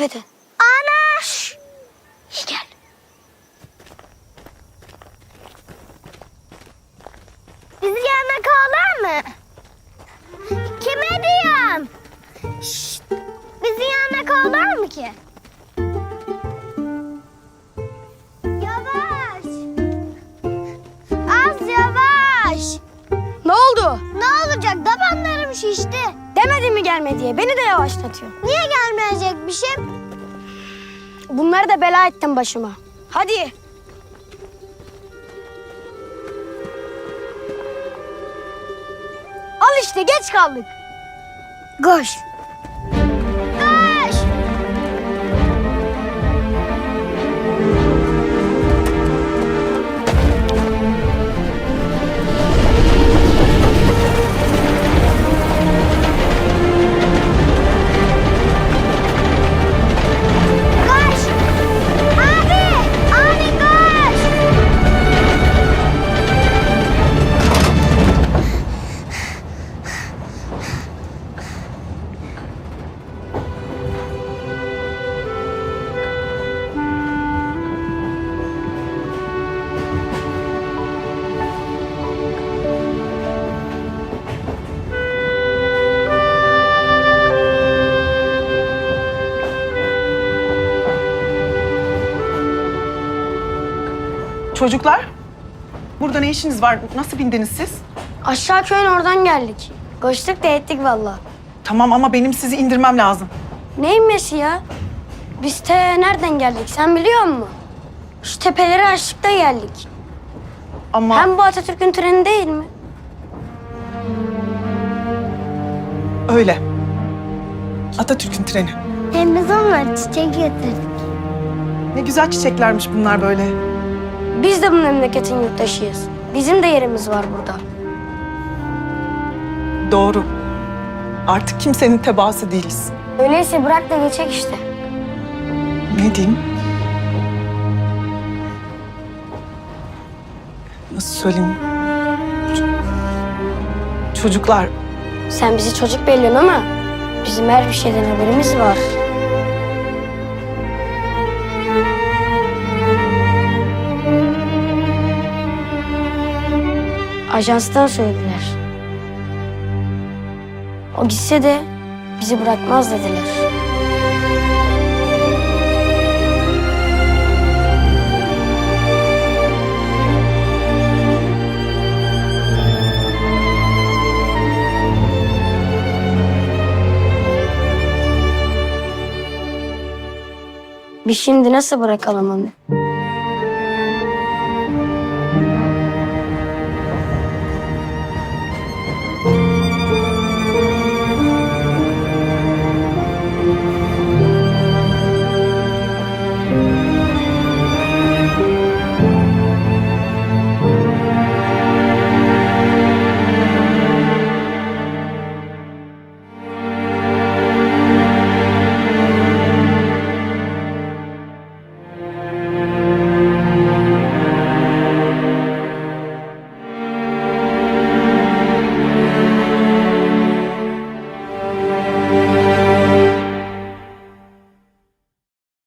eve dön. Ana! Şş. İyi gel. Bizi yanına kovalar mı? Kime diyorum? Şşt! Bizi yanına kovalar mı ki? Yavaş. Az yavaş. Ne oldu? Ne olacak? Tabanlarım şişti. Demedin mi gelme diye. Beni de yavaşlatıyor. Niye gelmeyecekmişim? Bunları da bela ettin başıma. Hadi. Al işte geç kaldık. Koş. Çocuklar, burada ne işiniz var? Nasıl bindiniz siz? Aşağı köyün oradan geldik. Koştuk da ettik valla. Tamam ama benim sizi indirmem lazım. Ne inmesi ya? Biz te nereden geldik sen biliyor musun? Şu tepeleri aştık da geldik. Ama Hem bu Atatürk'ün treni değil mi? öyle. Atatürk'ün treni. Hem biz onlara çiçek getirdik. Ne güzel çiçeklermiş bunlar böyle. Biz de bu memleketin yurttaşıyız. Bizim de yerimiz var burada. Doğru. Artık kimsenin tebaası değiliz. Öyleyse bırak da geçek işte. Ne diyeyim? Nasıl söyleyeyim? Çocuklar, Sen bizi çocuk belliyorsun ama bizim her bir şeyden haberimiz var. Ajanstan söylediler. O gitse de bizi bırakmaz dediler. Biz şimdi nasıl bırakalım onu?